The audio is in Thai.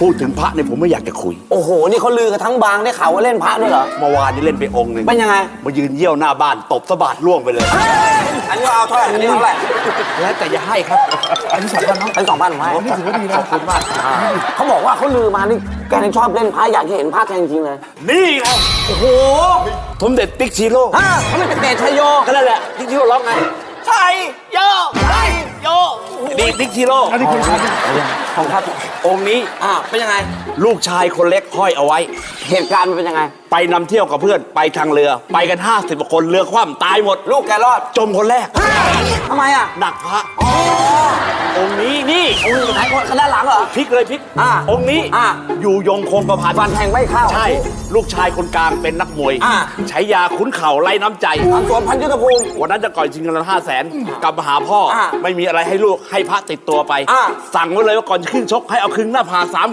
พูดถึงพระเนี่ยผมไม่อยากจะคุย โอ้โห นี่เขาลือกันทั้งบางได้ข่าวว่าเล่นพระด้วยเหรอ เมื่อวานนี้เล่นไปองค์หนึ่งเป็นยังไง มายืนเยี่ยวหน้าบ้านตบสะบาดล่วงไปเลย อันนี้เอาเท่าไหร่อันนี้เท่าไหร่แล้วแต่จะให้ครับ อันนี้สองพันเนาะเป็นสองพันไหมนี่ถือว่าดีนะขอบคุณมากเขาบอกว่าเขาลือมานี่แกนี่ชอบเล่นพระอยากจะเห็นพระแกจริงๆเลย นี่ไงโอ้โหสมเด็จติ๊กชิโร่ฮะเขาไม่เป็นเตชัยโยก็นั่นแหละติ๊กชิโร่ร้องไงใช่โยใช่โย นี่ติ๊กชิโร่อันนี้คุณครับของครับองค์นี้อ่าเป็นยังไง ลูกชายคนเล็กห้อยเอาไว้ เหตุการณ์มันเป็นยังไง ไปนำเที่ยวกับเพื่อนไปทางเรือ ไปกัน 50กว่าคนเรือคว่ำตายหมด ลูกแกรอดจมคนแรกทำไมอะ หนักพระ คนด้านหลังเหรอ พลิกเลยพลิกอ่าองค์นี้อ่าอยู่ยงคงกระพันฟันแทงไม่เข้าใช่ลูกชายคนกลางเป็นนักมวยอ่า ใช้ยาขุนเข่าไล่น้ำใจ ทางสวนพันยุทธภูมิ วันนั้นจะก่อยชิงเงินห้าแสนกลับมาหาพ่อ อ่าไม่มีอะไรให้ลูกให้พระติดตัวไป อ่าสั่งไว้เลยว่าก่อนขึ้นชกให้เอาครึ่งหน้าผากสาม